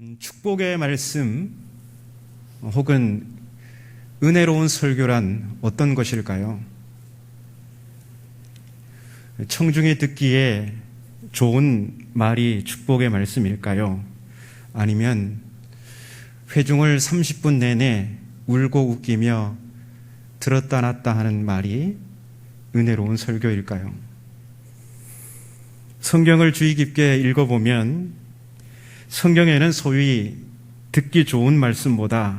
음, 축복의 말씀 혹은 은혜로운 설교란 어떤 것일까요? 청중이 듣기에 좋은 말이 축복의 말씀일까요? 아니면 회중을 30분 내내 울고 웃기며 들었다 놨다 하는 말이 은혜로운 설교일까요? 성경을 주의 깊게 읽어보면 성경에는 소위 듣기 좋은 말씀보다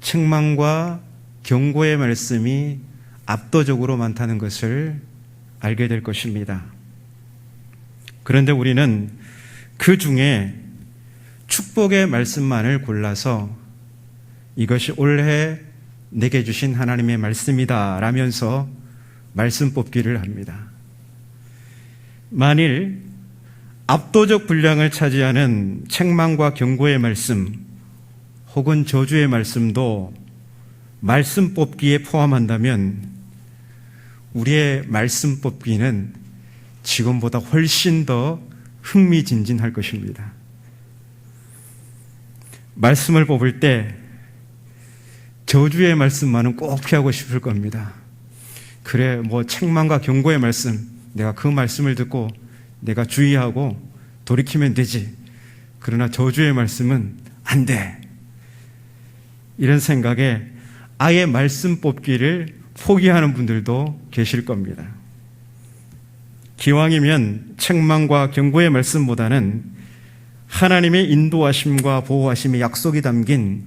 책망과 경고의 말씀이 압도적으로 많다는 것을 알게 될 것입니다. 그런데 우리는 그 중에 축복의 말씀만을 골라서 이것이 올해 내게 주신 하나님의 말씀이다 라면서 말씀 뽑기를 합니다. 만일 압도적 분량을 차지하는 책망과 경고의 말씀 혹은 저주의 말씀도 말씀 뽑기에 포함한다면 우리의 말씀 뽑기는 지금보다 훨씬 더 흥미진진할 것입니다. 말씀을 뽑을 때 저주의 말씀만은 꼭 피하고 싶을 겁니다. 그래, 뭐 책망과 경고의 말씀, 내가 그 말씀을 듣고 내가 주의하고 돌이키면 되지. 그러나 저주의 말씀은 안 돼. 이런 생각에 아예 말씀 뽑기를 포기하는 분들도 계실 겁니다. 기왕이면 책망과 경고의 말씀보다는 하나님의 인도하심과 보호하심의 약속이 담긴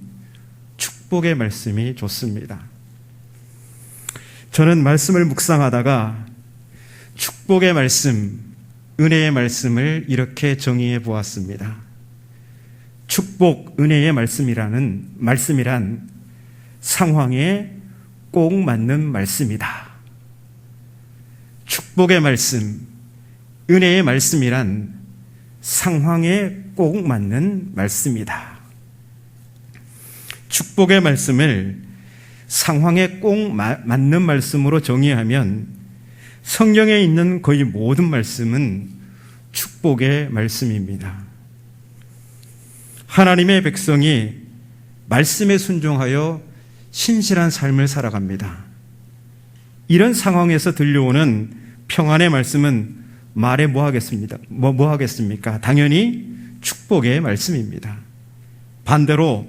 축복의 말씀이 좋습니다. 저는 말씀을 묵상하다가 축복의 말씀, 은혜의 말씀을 이렇게 정의해 보았습니다. 축복, 은혜의 말씀이라는, 말씀이란 상황에 꼭 맞는 말씀이다. 축복의 말씀, 은혜의 말씀이란 상황에 꼭 맞는 말씀이다. 축복의 말씀을 상황에 꼭 마, 맞는 말씀으로 정의하면 성경에 있는 거의 모든 말씀은 축복의 말씀입니다. 하나님의 백성이 말씀에 순종하여 신실한 삶을 살아갑니다. 이런 상황에서 들려오는 평안의 말씀은 말에 뭐 하겠습니다? 뭐, 뭐 하겠습니까? 당연히 축복의 말씀입니다. 반대로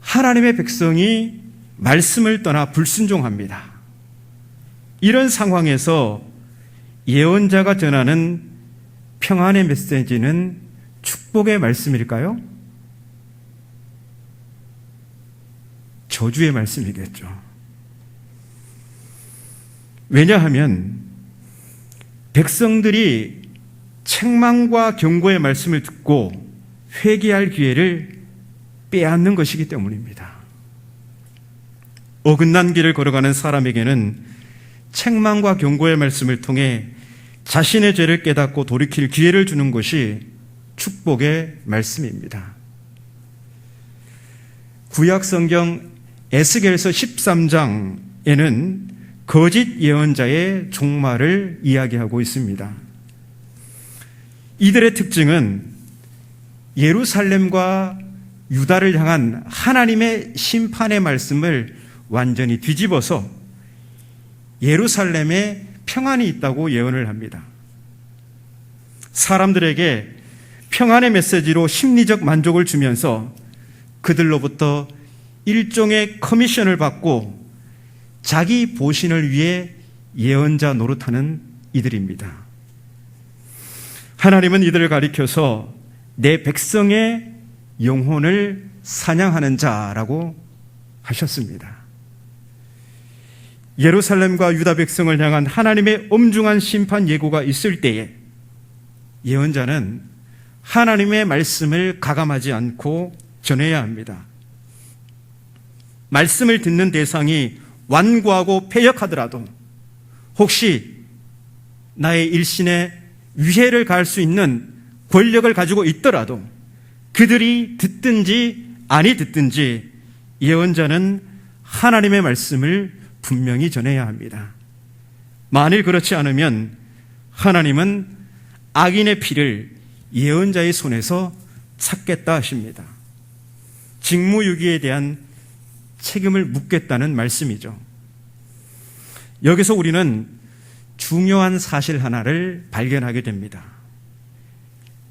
하나님의 백성이 말씀을 떠나 불순종합니다. 이런 상황에서 예언자가 전하는 평안의 메시지는 축복의 말씀일까요? 저주의 말씀이겠죠. 왜냐하면 백성들이 책망과 경고의 말씀을 듣고 회개할 기회를 빼앗는 것이기 때문입니다. 어긋난 길을 걸어가는 사람에게는 책망과 경고의 말씀을 통해 자신의 죄를 깨닫고 돌이킬 기회를 주는 것이 축복의 말씀입니다. 구약 성경 에스겔서 13장에는 거짓 예언자의 종말을 이야기하고 있습니다. 이들의 특징은 예루살렘과 유다를 향한 하나님의 심판의 말씀을 완전히 뒤집어서 예루살렘에 평안이 있다고 예언을 합니다. 사람들에게 평안의 메시지로 심리적 만족을 주면서 그들로부터 일종의 커미션을 받고 자기 보신을 위해 예언자 노릇하는 이들입니다. 하나님은 이들을 가리켜서 내 백성의 영혼을 사냥하는 자라고 하셨습니다. 예루살렘과 유다 백성을 향한 하나님의 엄중한 심판 예고가 있을 때에 예언자는 하나님의 말씀을 가감하지 않고 전해야 합니다. 말씀을 듣는 대상이 완고하고 폐역하더라도 혹시 나의 일신에 위해를 가할 수 있는 권력을 가지고 있더라도 그들이 듣든지 아니 듣든지 예언자는 하나님의 말씀을 분명히 전해야 합니다. 만일 그렇지 않으면 하나님은 악인의 피를 예언자의 손에서 찾겠다 하십니다. 직무유기에 대한 책임을 묻겠다는 말씀이죠. 여기서 우리는 중요한 사실 하나를 발견하게 됩니다.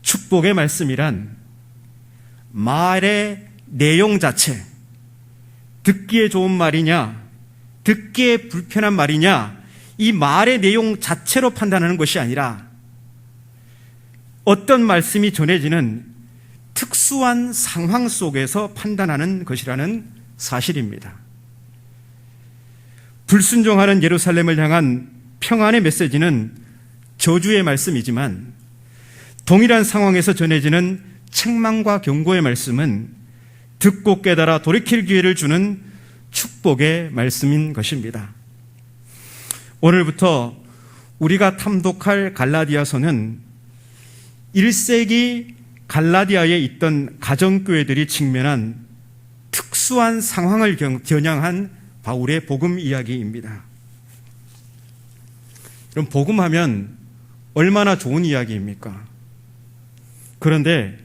축복의 말씀이란 말의 내용 자체, 듣기에 좋은 말이냐, 듣기에 불편한 말이냐, 이 말의 내용 자체로 판단하는 것이 아니라 어떤 말씀이 전해지는 특수한 상황 속에서 판단하는 것이라는 사실입니다. 불순종하는 예루살렘을 향한 평안의 메시지는 저주의 말씀이지만 동일한 상황에서 전해지는 책망과 경고의 말씀은 듣고 깨달아 돌이킬 기회를 주는 축복의 말씀인 것입니다. 오늘부터 우리가 탐독할 갈라디아서는 1세기 갈라디아에 있던 가정교회들이 직면한 특수한 상황을 경- 겨냥한 바울의 복음 이야기입니다. 그럼 복음하면 얼마나 좋은 이야기입니까? 그런데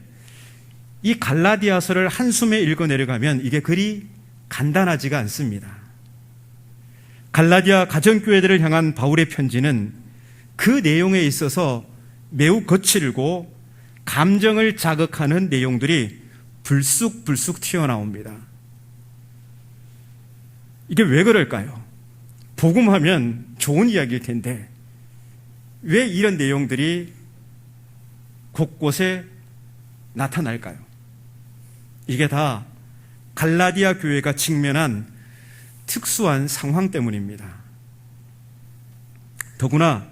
이 갈라디아서를 한숨에 읽어 내려가면 이게 그리 간단하지가 않습니다. 갈라디아 가정교회들을 향한 바울의 편지는 그 내용에 있어서 매우 거칠고 감정을 자극하는 내용들이 불쑥불쑥 튀어나옵니다. 이게 왜 그럴까요? 복음하면 좋은 이야기일 텐데 왜 이런 내용들이 곳곳에 나타날까요? 이게 다 갈라디아 교회가 직면한 특수한 상황 때문입니다. 더구나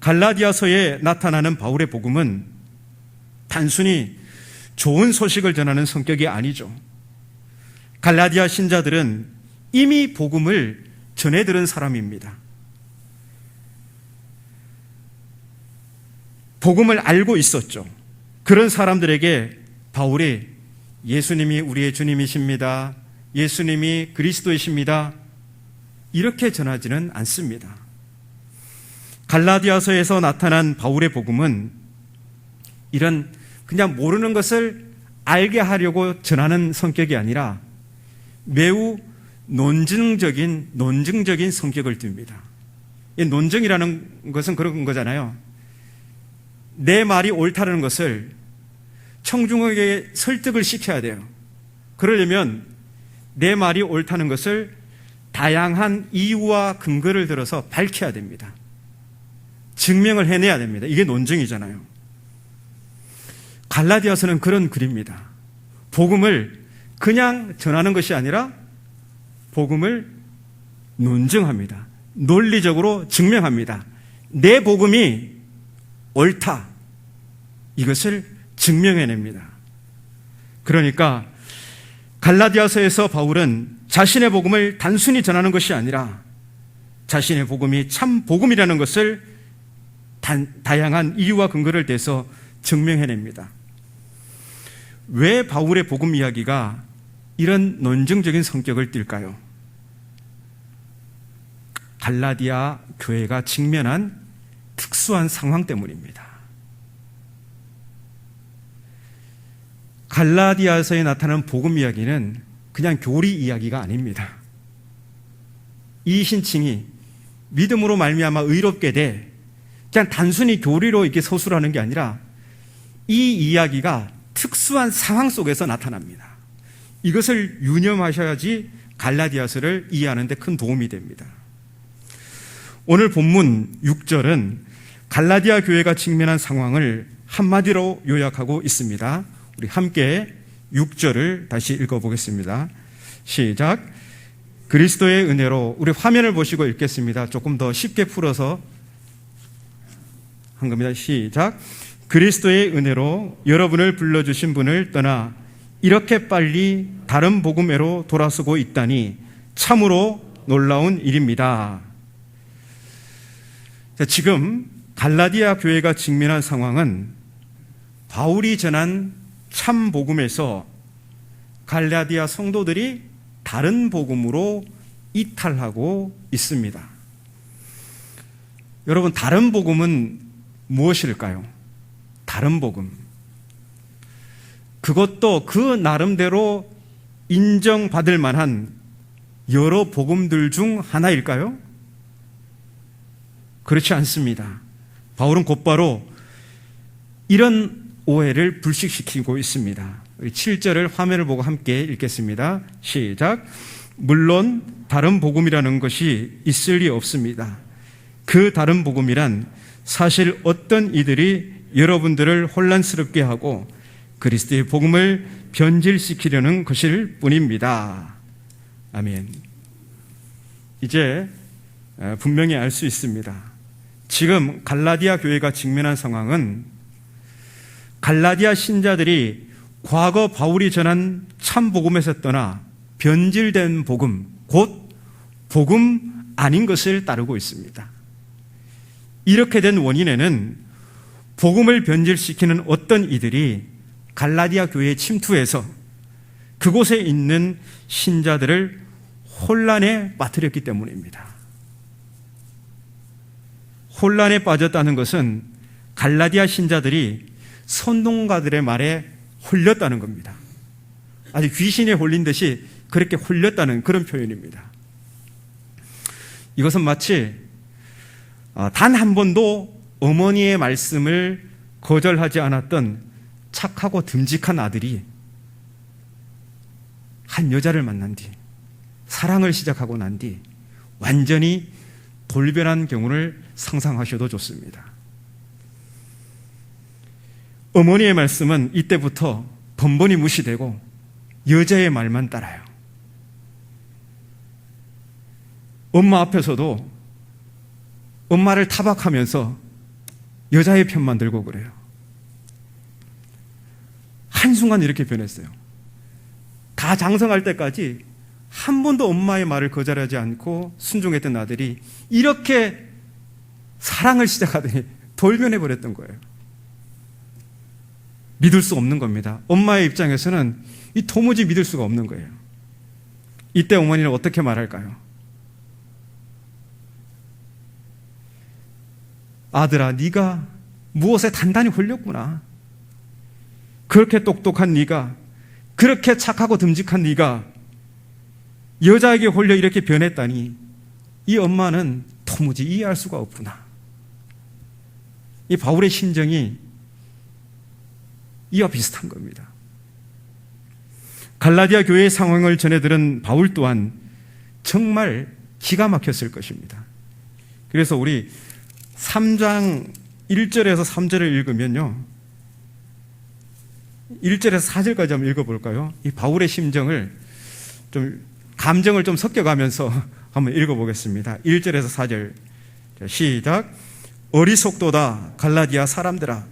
갈라디아서에 나타나는 바울의 복음은 단순히 좋은 소식을 전하는 성격이 아니죠. 갈라디아 신자들은 이미 복음을 전해 들은 사람입니다. 복음을 알고 있었죠. 그런 사람들에게 바울이 예수님이 우리의 주님이십니다. 예수님이 그리스도이십니다. 이렇게 전하지는 않습니다. 갈라디아서에서 나타난 바울의 복음은 이런 그냥 모르는 것을 알게 하려고 전하는 성격이 아니라 매우 논증적인 논증적인 성격을 띱니다. 이 논증이라는 것은 그런 거잖아요. 내 말이 옳다는 것을 청중에게 설득을 시켜야 돼요. 그러려면 내 말이 옳다는 것을 다양한 이유와 근거를 들어서 밝혀야 됩니다. 증명을 해내야 됩니다. 이게 논증이잖아요. 갈라디아서는 그런 글입니다. 복음을 그냥 전하는 것이 아니라 복음을 논증합니다. 논리적으로 증명합니다. 내 복음이 옳다. 이것을 증명해냅니다. 그러니까 갈라디아서에서 바울은 자신의 복음을 단순히 전하는 것이 아니라 자신의 복음이 참 복음이라는 것을 단, 다양한 이유와 근거를 대서 증명해냅니다. 왜 바울의 복음 이야기가 이런 논증적인 성격을 띨까요? 갈라디아 교회가 직면한 특수한 상황 때문입니다. 갈라디아서에 나타나는 복음 이야기는 그냥 교리 이야기가 아닙니다. 이 신칭이 믿음으로 말미암아 의롭게 돼 그냥 단순히 교리로 이렇게 서술하는 게 아니라 이 이야기가 특수한 상황 속에서 나타납니다. 이것을 유념하셔야지 갈라디아서를 이해하는 데 큰 도움이 됩니다. 오늘 본문 6절은 갈라디아 교회가 직면한 상황을 한마디로 요약하고 있습니다. 우리 함께 6절을 다시 읽어보겠습니다. 시작. 그리스도의 은혜로 우리 화면을 보시고 읽겠습니다. 조금 더 쉽게 풀어서 한 겁니다. 시작. 그리스도의 은혜로 여러분을 불러주신 분을 떠나 이렇게 빨리 다른 복음회로 돌아서고 있다니 참으로 놀라운 일입니다. 자, 지금 갈라디아 교회가 직면한 상황은 바울이 전한 참 복음에서 갈라디아 성도들이 다른 복음으로 이탈하고 있습니다. 여러분, 다른 복음은 무엇일까요? 다른 복음. 그것도 그 나름대로 인정받을 만한 여러 복음들 중 하나일까요? 그렇지 않습니다. 바울은 곧바로 이런 오해를 불식시키고 있습니다. 우리 7절을 화면을 보고 함께 읽겠습니다. 시작. 물론 다른 복음이라는 것이 있을 리 없습니다. 그 다른 복음이란 사실 어떤 이들이 여러분들을 혼란스럽게 하고 그리스도의 복음을 변질시키려는 것일 뿐입니다. 아멘. 이제 분명히 알 수 있습니다. 지금 갈라디아 교회가 직면한 상황은 갈라디아 신자들이 과거 바울이 전한 참 복음에서 떠나 변질된 복음, 곧 복음 아닌 것을 따르고 있습니다. 이렇게 된 원인에는 복음을 변질시키는 어떤 이들이 갈라디아 교회에 침투해서 그곳에 있는 신자들을 혼란에 빠뜨렸기 때문입니다. 혼란에 빠졌다는 것은 갈라디아 신자들이 선동가들의 말에 홀렸다는 겁니다. 아주 귀신에 홀린 듯이 그렇게 홀렸다는 그런 표현입니다. 이것은 마치 아, 단한 번도 어머니의 말씀을 거절하지 않았던 착하고 듬직한 아들이 한 여자를 만난 뒤 사랑을 시작하고 난 뒤 완전히 돌변한 경우를 상상하셔도 좋습니다. 어머니의 말씀은 이때부터 번번이 무시되고 여자의 말만 따라요. 엄마 앞에서도 엄마를 타박하면서 여자의 편만 들고 그래요. 한순간 이렇게 변했어요. 다 장성할 때까지 한 번도 엄마의 말을 거절하지 않고 순종했던 아들이 이렇게 사랑을 시작하더니 돌변해 버렸던 거예요. 믿을 수 없는 겁니다. 엄마의 입장에서는 이 도무지 믿을 수가 없는 거예요. 이때 어머니는 어떻게 말할까요? 아들아, 네가 무엇에 단단히 홀렸구나. 그렇게 똑똑한 네가 그렇게 착하고 듬직한 네가 여자에게 홀려 이렇게 변했다니 이 엄마는 도무지 이해할 수가 없구나. 이 바울의 심정이 이와 비슷한 겁니다. 갈라디아 교회의 상황을 전해 들은 바울 또한 정말 기가 막혔을 것입니다. 그래서 우리 3장 1절에서 3절을 읽으면요. 1절에서 4절까지 한번 읽어볼까요? 이 바울의 심정을 좀, 감정을 좀 섞여가면서 한번 읽어보겠습니다. 1절에서 4절. 시작. 어리석도다, 갈라디아 사람들아.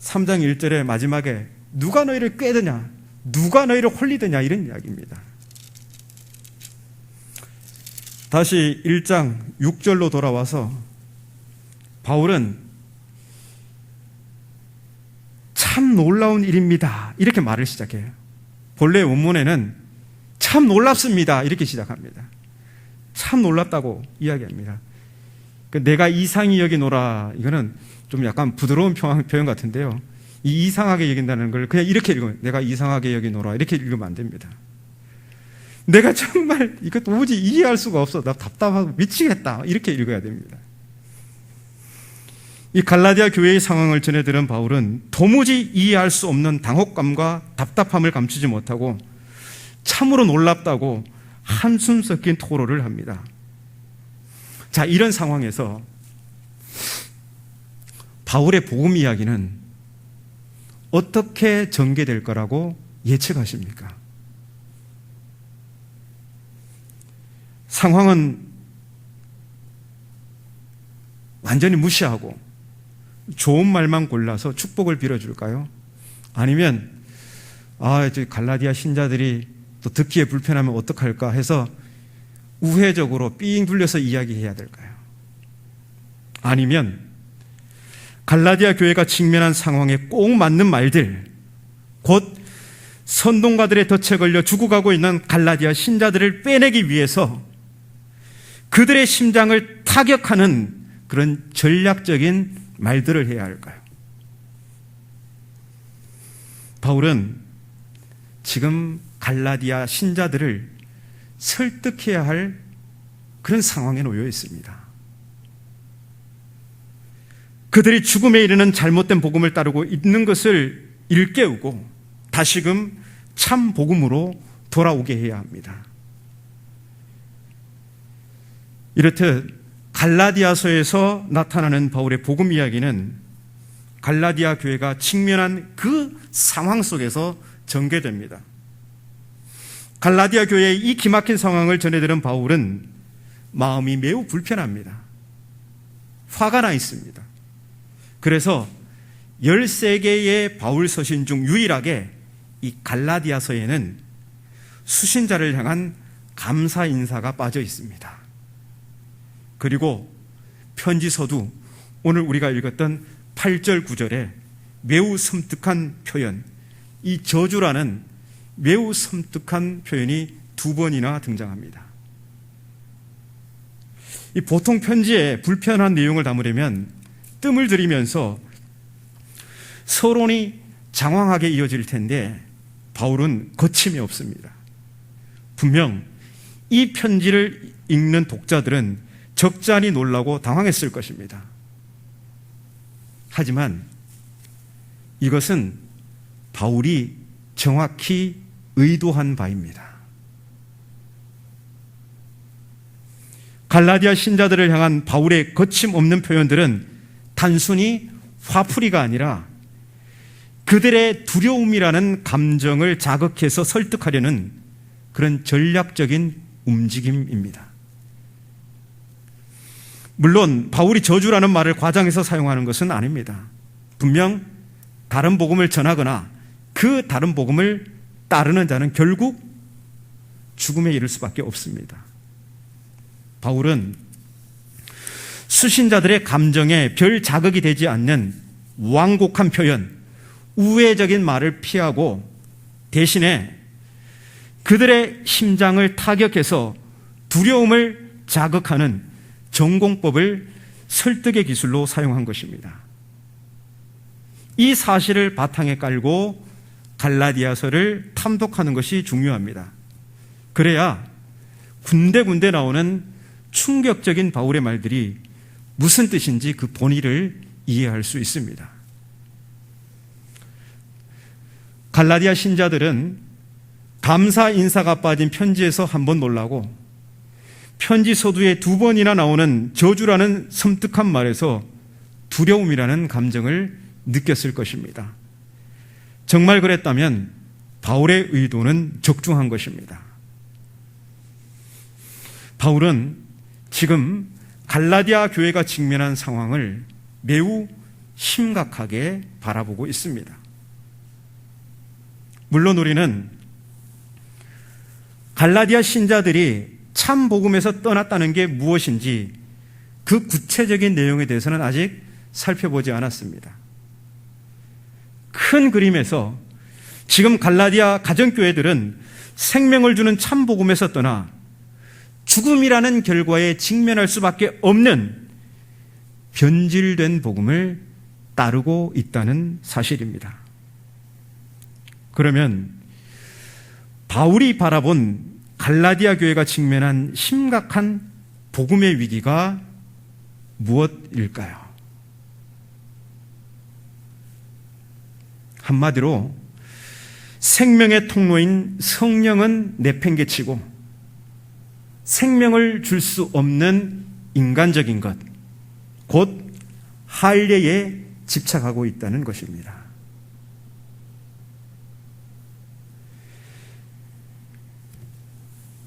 3장 1절의 마지막에 누가 너희를 꿰드냐? 누가 너희를 홀리드냐? 이런 이야기입니다. 다시 1장 6절로 돌아와서 바울은 참 놀라운 일입니다. 이렇게 말을 시작해요. 본래 원문에는 참 놀랍습니다. 이렇게 시작합니다. 참 놀랍다고 이야기합니다. 그 내가 이상히 여기노라 이거는 좀 약간 부드러운 표현 같은데요. 이 이상하게 여긴다는 걸 그냥 이렇게 읽으면 내가 이상하게 여기노라 이렇게 읽으면 안 됩니다. 내가 정말 이거 도무지 이해할 수가 없어. 나 답답하고 미치겠다. 이렇게 읽어야 됩니다. 이 갈라디아 교회의 상황을 전해 들은 바울은 도무지 이해할 수 없는 당혹감과 답답함을 감추지 못하고 참으로 놀랍다고 한숨 섞인 토로를 합니다. 자, 이런 상황에서 바울의 복음 이야기는 어떻게 전개될 거라고 예측하십니까? 상황은 완전히 무시하고 좋은 말만 골라서 축복을 빌어줄까요? 아니면 아, 저 갈라디아 신자들이 또 듣기에 불편하면 어떡할까 해서 우회적으로 삥 둘려서 이야기해야 될까요? 아니면 갈라디아 교회가 직면한 상황에 꼭 맞는 말들, 곧 선동가들의 덫에 걸려 죽어가고 있는 갈라디아 신자들을 빼내기 위해서 그들의 심장을 타격하는 그런 전략적인 말들을 해야 할까요? 바울은 지금 갈라디아 신자들을 설득해야 할 그런 상황에 놓여 있습니다. 그들이 죽음에 이르는 잘못된 복음을 따르고 있는 것을 일깨우고 다시금 참 복음으로 돌아오게 해야 합니다. 이렇듯 갈라디아서에서 나타나는 바울의 복음 이야기는 갈라디아 교회가 직면한 그 상황 속에서 전개됩니다. 갈라디아 교회의 이 기막힌 상황을 전해들은 바울은 마음이 매우 불편합니다. 화가 나 있습니다. 그래서 13개의 바울 서신 중 유일하게 이 갈라디아서에는 수신자를 향한 감사 인사가 빠져 있습니다. 그리고 편지서도 오늘 우리가 읽었던 8절 9절에 매우 섬뜩한 표현, 이 저주라는 매우 섬뜩한 표현이 두 번이나 등장합니다. 이 보통 편지에 불편한 내용을 담으려면 뜸을 들이면서 서론이 장황하게 이어질 텐데 바울은 거침이 없습니다. 분명 이 편지를 읽는 독자들은 적잖이 놀라고 당황했을 것입니다. 하지만 이것은 바울이 정확히 의도한 바입니다. 갈라디아 신자들을 향한 바울의 거침없는 표현들은 단순히 화풀이가 아니라 그들의 두려움이라는 감정을 자극해서 설득하려는 그런 전략적인 움직임입니다. 물론 바울이 저주라는 말을 과장해서 사용하는 것은 아닙니다. 분명 다른 복음을 전하거나 그 다른 복음을 따르는 자는 결국 죽음에 이를 수밖에 없습니다. 바울은 수신자들의 감정에 별 자극이 되지 않는 완곡한 표현, 우회적인 말을 피하고 대신에 그들의 심장을 타격해서 두려움을 자극하는 전공법을 설득의 기술로 사용한 것입니다. 이 사실을 바탕에 깔고 갈라디아서를 탐독하는 것이 중요합니다. 그래야 군데군데 나오는 충격적인 바울의 말들이 무슨 뜻인지 그 본의를 이해할 수 있습니다. 갈라디아 신자들은 감사 인사가 빠진 편지에서 한 번 놀라고 편지 서두에 두 번이나 나오는 저주라는 섬뜩한 말에서 두려움이라는 감정을 느꼈을 것입니다. 정말 그랬다면 바울의 의도는 적중한 것입니다. 바울은 지금 갈라디아 교회가 직면한 상황을 매우 심각하게 바라보고 있습니다. 물론 우리는 갈라디아 신자들이 참 복음에서 떠났다는 게 무엇인지 그 구체적인 내용에 대해서는 아직 살펴보지 않았습니다. 큰 그림에서 지금 갈라디아 가정교회들은 생명을 주는 참 복음에서 떠나 죽음이라는 결과에 직면할 수밖에 없는 변질된 복음을 따르고 있다는 사실입니다. 그러면 바울이 바라본 갈라디아 교회가 직면한 심각한 복음의 위기가 무엇일까요? 한마디로 생명의 통로인 성령은 내팽개치고 생명을 줄 수 없는 인간적인 것, 곧 할례에 집착하고 있다는 것입니다.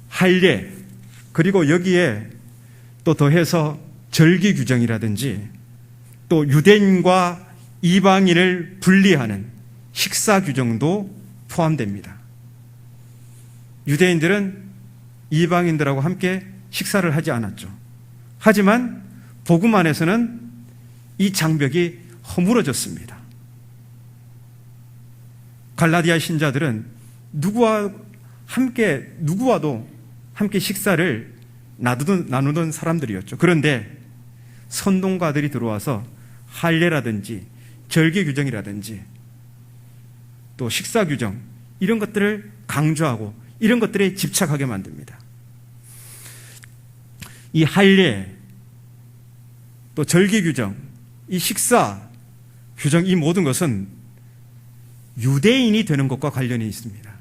할례 그리고 여기에 또 더해서 절기 규정이라든지 또 유대인과 이방인을 분리하는 식사 규정도 포함됩니다. 유대인들은 이방인들하고 함께 식사를 하지 않았죠. 하지만 복음 안에서는 이 장벽이 허물어졌습니다. 갈라디아 신자들은 누구와 함께 누구와도 함께 식사를 나누던, 나누던 사람들이었죠. 그런데 선동가들이 들어와서 할례라든지 절개 규정이라든지 또 식사 규정 이런 것들을 강조하고 이런 것들에 집착하게 만듭니다. 이 할례 또 절개 규정 이 식사 규정 이 모든 것은 유대인이 되는 것과 관련이 있습니다.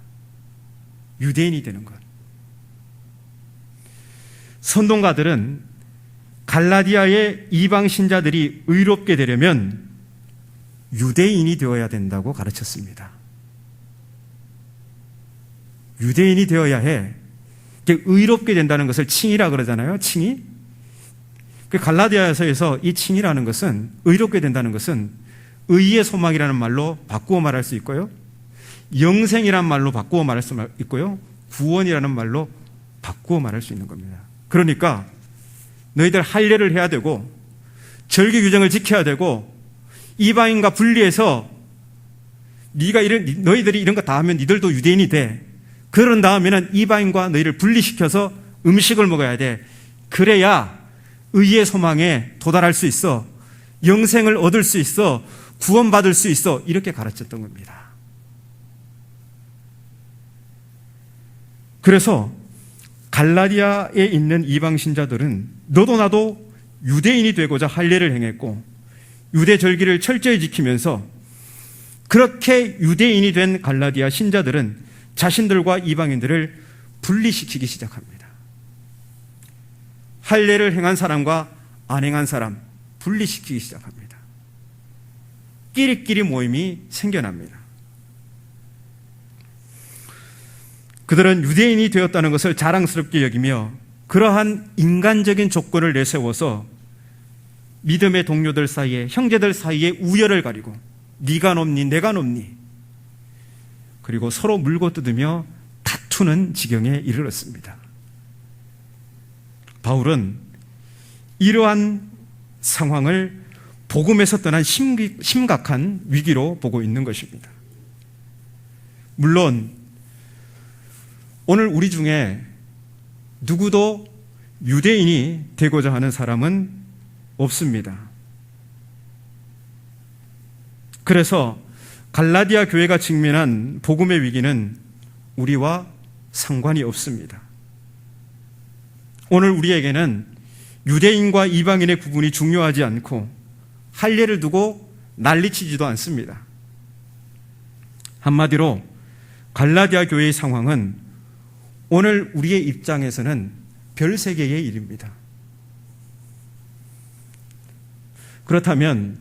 유대인이 되는 것. 선동가들은 갈라디아의 이방 신자들이 의롭게 되려면 유대인이 되어야 된다고 가르쳤습니다. 유대인이 되어야 해. 의롭게 된다는 것을 칭이라 그러잖아요. 칭이. 그 갈라디아서에서 이 칭이라는 것은 의롭게 된다는 것은 의의 소망이라는 말로 바꾸어 말할 수 있고요. 영생이라는 말로 바꾸어 말할 수 있고요. 구원이라는 말로 바꾸어 말할 수 있는 겁니다. 그러니까 너희들 할례를 해야 되고 절기 규정을 지켜야 되고 이방인과 분리해서 네가 이런 너희들이 이런 거 다 하면 니들도 유대인이 돼. 그런 다음에는 이방인과 너희를 분리시켜서 음식을 먹어야 돼. 그래야 의의 소망에 도달할 수 있어. 영생을 얻을 수 있어. 구원받을 수 있어. 이렇게 가르쳤던 겁니다. 그래서 갈라디아에 있는 이방 신자들은 너도 나도 유대인이 되고자 할례를 행했고 유대 절기를 철저히 지키면서 그렇게 유대인이 된 갈라디아 신자들은 자신들과 이방인들을 분리시키기 시작합니다. 할례를 행한 사람과 안 행한 사람 분리시키기 시작합니다. 끼리끼리 모임이 생겨납니다. 그들은 유대인이 되었다는 것을 자랑스럽게 여기며 그러한 인간적인 조건을 내세워서 믿음의 동료들 사이에 형제들 사이에 우열을 가리고 네가 높니 내가 높니 그리고 서로 물고 뜯으며 다투는 지경에 이르렀습니다. 바울은 이러한 상황을 복음에서 떠난 심각한 위기로 보고 있는 것입니다. 물론 오늘 우리 중에 누구도 유대인이 되고자 하는 사람은 없습니다. 그래서 갈라디아 교회가 직면한 복음의 위기는 우리와 상관이 없습니다. 오늘 우리에게는 유대인과 이방인의 구분이 중요하지 않고 할례를 두고 난리치지도 않습니다. 한마디로 갈라디아 교회의 상황은 오늘 우리의 입장에서는 별 세계의 일입니다. 그렇다면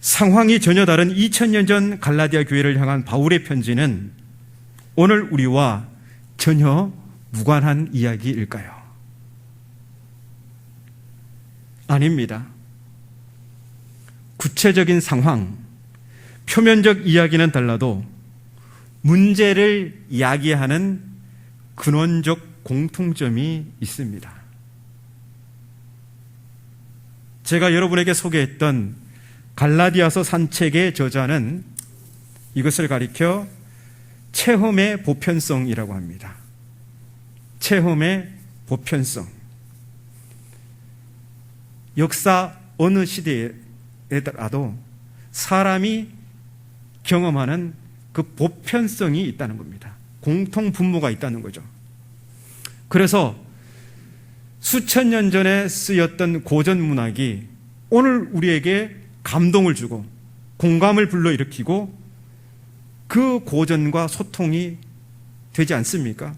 상황이 전혀 다른 2000년 전 갈라디아 교회를 향한 바울의 편지는 오늘 우리와 전혀 무관한 이야기일까요? 아닙니다. 구체적인 상황, 표면적 이야기는 달라도 문제를 이야기하는 근원적 공통점이 있습니다. 제가 여러분에게 소개했던 갈라디아서 산책의 저자는 이것을 가리켜 체험의 보편성이라고 합니다. 체험의 보편성. 역사 어느 시대에라도 사람이 경험하는 그 보편성이 있다는 겁니다. 공통 분모가 있다는 거죠. 그래서 수천 년 전에 쓰였던 고전 문학이 오늘 우리에게 감동을 주고 공감을 불러일으키고 그 고전과 소통이 되지 않습니까?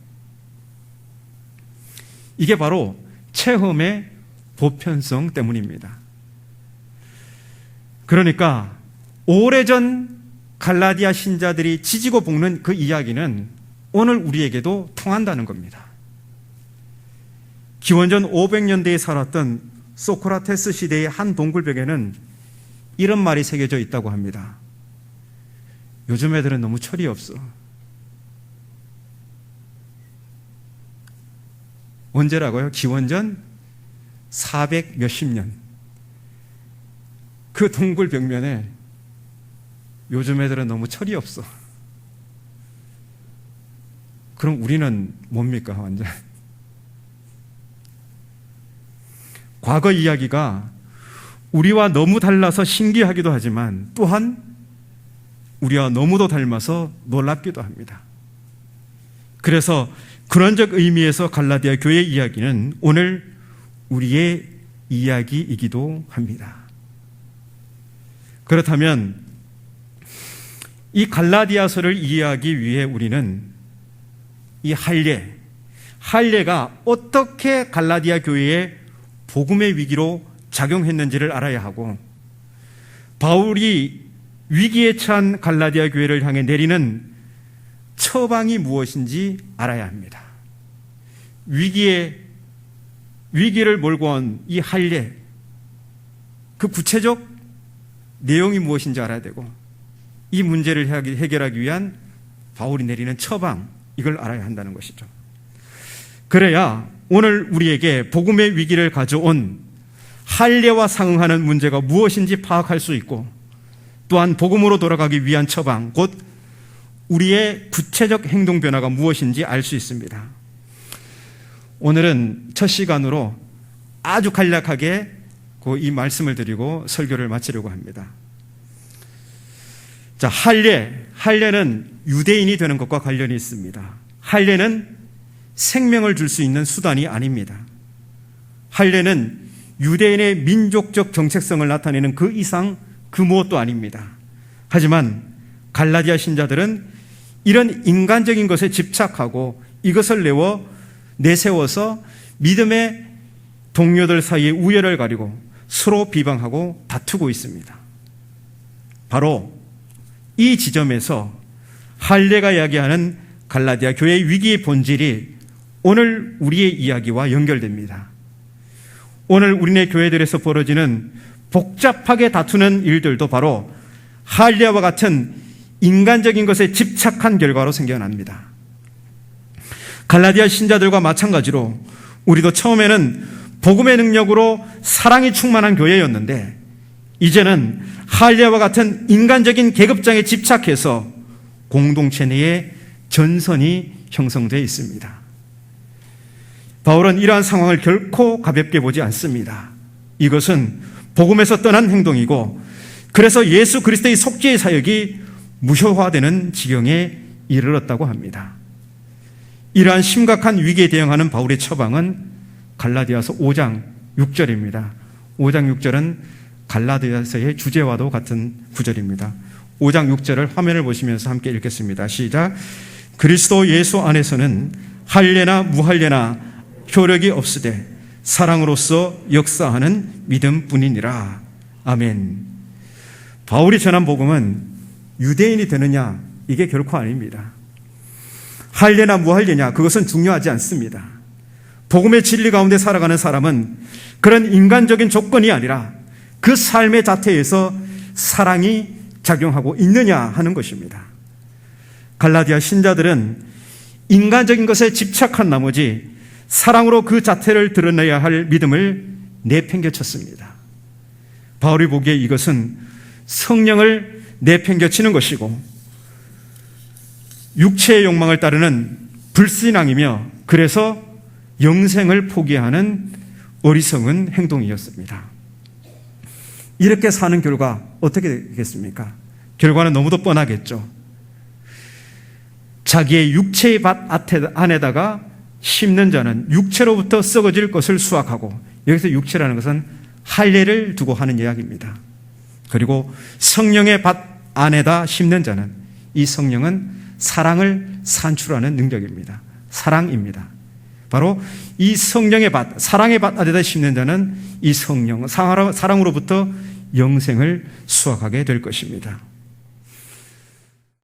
이게 바로 체험의 보편성 때문입니다. 그러니까 오래전 갈라디아 신자들이 지지고 볶는 그 이야기는 오늘 우리에게도 통한다는 겁니다. 기원전 500년대에 살았던 소크라테스 시대의 한 동굴벽에는 이런 말이 새겨져 있다고 합니다. 요즘 애들은 너무 철이 없어. 언제라고요? 기원전 400 몇십 년. 그 동굴 벽면에 요즘 애들은 너무 철이 없어. 그럼 우리는 뭡니까, 완전? 과거 이야기가 우리와 너무 달라서 신기하기도 하지만 또한 우리와 너무도 닮아서 놀랍기도 합니다. 그래서 그런적 의미에서 갈라디아 교회 이야기는 오늘 우리의 이야기이기도 합니다. 그렇다면 이 갈라디아서를 이해하기 위해 우리는 이 할례, 할례가 어떻게 갈라디아 교회의 복음의 위기로 작용했는지를 알아야 하고 바울이 위기에 처한 갈라디아 교회를 향해 내리는 처방이 무엇인지 알아야 합니다. 위기에 위기를 몰고 온 이 할례 그 구체적 내용이 무엇인지 알아야 되고 이 문제를 해결하기 위한 바울이 내리는 처방 이걸 알아야 한다는 것이죠. 그래야 오늘 우리에게 복음의 위기를 가져온 할례와 상응하는 문제가 무엇인지 파악할 수 있고 또한 복음으로 돌아가기 위한 처방 곧 우리의 구체적 행동 변화가 무엇인지 알 수 있습니다. 오늘은 첫 시간으로 아주 간략하게 그이 말씀을 드리고 설교를 마치려고 합니다. 자, 할례. 할례는 유대인이 되는 것과 관련이 있습니다. 할례는 생명을 줄 수 있는 수단이 아닙니다. 할례는 유대인의 민족적 정체성을 나타내는 그 이상 그 무엇도 아닙니다. 하지만 갈라디아 신자들은 이런 인간적인 것에 집착하고 이것을 내워 내세워서 믿음의 동료들 사이에 우열을 가리고 서로 비방하고 다투고 있습니다. 바로 이 지점에서 할례가 이야기하는 갈라디아 교회의 위기의 본질이 오늘 우리의 이야기와 연결됩니다. 오늘 우리네 교회들에서 벌어지는 복잡하게 다투는 일들도 바로 할례와 같은 인간적인 것에 집착한 결과로 생겨납니다. 갈라디아 신자들과 마찬가지로 우리도 처음에는 복음의 능력으로 사랑이 충만한 교회였는데 이제는 할례와 같은 인간적인 계급장에 집착해서 공동체 내에 전선이 형성되어 있습니다. 바울은 이러한 상황을 결코 가볍게 보지 않습니다. 이것은 복음에서 떠난 행동이고 그래서 예수 그리스도의 속죄의 사역이 무효화되는 지경에 이르렀다고 합니다. 이러한 심각한 위기에 대응하는 바울의 처방은 갈라디아서 5장 6절입니다. 5장 6절은 갈라디아서의 주제와도 같은 구절입니다. 5장 6절을 화면을 보시면서 함께 읽겠습니다. 시작. 그리스도 예수 안에서는 할례나 무할례나 효력이 없으되 사랑으로서 역사하는 믿음뿐이니라. 아멘. 바울이 전한 복음은 유대인이 되느냐 이게 결코 아닙니다. 할례나 무할례냐 그것은 중요하지 않습니다. 복음의 진리 가운데 살아가는 사람은 그런 인간적인 조건이 아니라 그 삶의 자태에서 사랑이 작용하고 있느냐 하는 것입니다. 갈라디아 신자들은 인간적인 것에 집착한 나머지 사랑으로 그 자태를 드러내야 할 믿음을 내팽개쳤습니다. 바울이 보기에 이것은 성령을 내팽개치는 것이고 육체의 욕망을 따르는 불신앙이며 그래서 영생을 포기하는 어리석은 행동이었습니다. 이렇게 사는 결과 어떻게 되겠습니까? 결과는 너무도 뻔하겠죠. 자기의 육체의 밭 안에다가 심는 자는 육체로부터 썩어질 것을 수확하고 여기서 육체라는 것은 할례를 두고 하는 이야기입니다. 그리고 성령의 밭 안에다 심는 자는 이 성령은 사랑을 산출하는 능력입니다. 사랑입니다. 바로 이 성령의 밭, 사랑의 밭 안에다 심는 자는 이 성령, 사랑으로부터 영생을 수확하게 될 것입니다.